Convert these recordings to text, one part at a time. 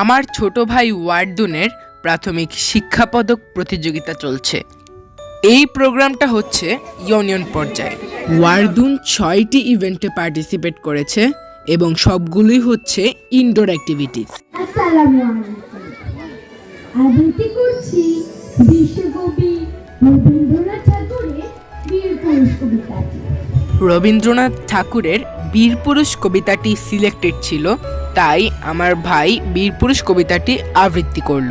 আমার ছোট ভাই ওয়ার্ডুনের প্রাথমিক শিক্ষা পদক প্রতিযোগিতা চলছে। এই প্রোগ্রামটা হচ্ছে ইউনিয়ন পর্যায়ে। ওয়ার্ডুন ছয়টি ইভেন্টে পার্টিসিপেট করেছে। এবং সবগুলোই হচ্ছে ইনডোর অ্যাক্টিভিটিস আসসালামু আলাইকুম। আবৃত্তি করছি বিশ্বকবি রবীন্দ্রনাথ ঠাকুরের বীর পুরুষ কবিতাটি। রবীন্দ্রনাথ ঠাকুরের বীরপুরুষ কবিতাটি সিলেক্টেড ছিল তাই আমার ভাই বীরপুরুষ কবিতাটি আবৃত্তি করল।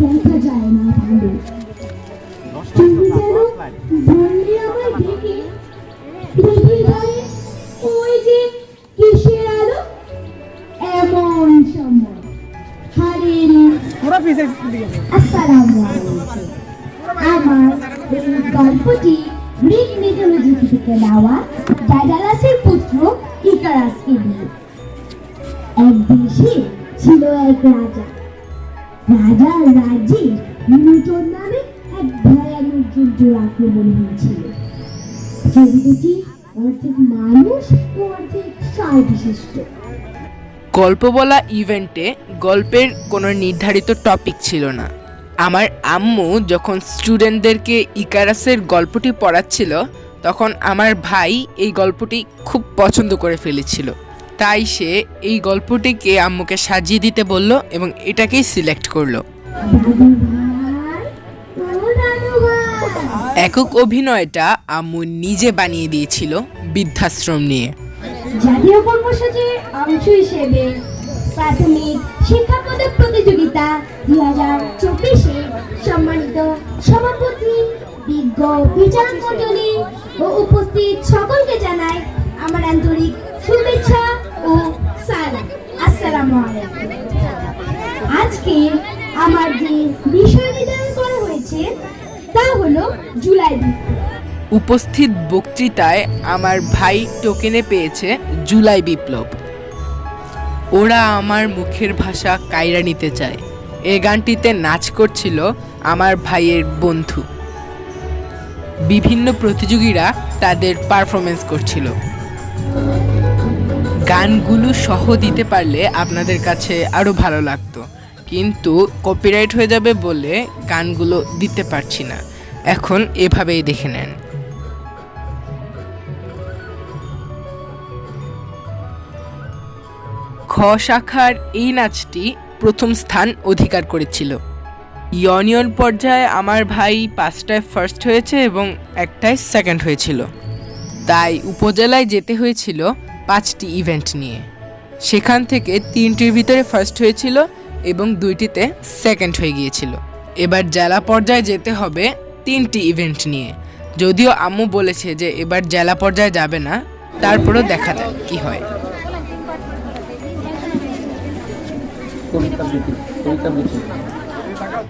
দেখা যায় না ভালো। তুমি যেন বললে আমায় ডেকে নদীর ধারে ওই যে কিসের আলো? এমন সময়। হারের আসসালামু আমার গল্পটি গ্রিক মিথোলজি থেকে নেওয়া ডাইডালাসের পুত্র ইকারাসকে নিয়ে। এক দেশে ছিল এক রাজা। নামে এক ভয়ানক আক্রমণ হয়েছিল। অর্ধেক মানুষ ও অর্ধেক সার বিশিষ্ট। গল্প বলা ইভেন্টে গল্পের কোনো নির্ধারিত টপিক ছিল না। আমার আম্মু যখন স্টুডেন্টদেরকে ইকারাসের গল্পটি পড়াচ্ছিল, তখন আমার ভাই এই গল্পটি খুব পছন্দ করে ফেলেছিল। তাই সে এই গল্পটিকে আম্মুকে সাজিয়ে দিতে বলল এবং এটাকেই সিলেক্ট করল। একক অভিনয়টা আম্মু নিজে বানিয়ে দিয়েছিল বৃদ্ধাশ্রম নিয়ে। সম্মানিত সভাপতি, বিজ্ঞ বিচার মন্ডলী ও উপস্থিত সকলকে জানাই আমার আন্তরিক উপস্থিত বক্তৃতায় আমার ভাই টোকেনে পেয়েছে জুলাই বিপ্লব। ওরা আমার মুখের ভাষা কায়রা নিতে চায়। এ গানটিতে নাচ করছিল আমার ভাইয়ের বন্ধু। বিভিন্ন প্রতিযোগীরা তাদের পারফরমেন্স করছিল। গানগুলো সহ দিতে পারলে আপনাদের কাছে আরও ভালো লাগতো। কিন্তু কপিরাইট হয়ে যাবে বলে গানগুলো দিতে পারছি না। এখন এভাবেই দেখে নেন। খ শাখার এই নাচটি প্রথম স্থান অধিকার করেছিল। ইউনিয়ন পর্যায়ে আমার ভাই পাঁচটায় ফার্স্ট হয়েছে এবং একটায় সেকেন্ড হয়েছিল। তাই উপজেলায় যেতে হয়েছিল পাঁচটি ইভেন্ট নিয়ে। সেখান থেকে তিনটির ভিতরে ফার্স্ট হয়েছিল এবং দুইটিতে সেকেন্ড হয়ে গিয়েছিল। এবার জেলা পর্যায়ে যেতে হবে তিনটি ইভেন্ট নিয়ে। যদিও আম্মু বলেছে যে এবার জেলা পর্যায়ে যাবে না, তারপরেও দেখা যাক কি হয়। কবিতা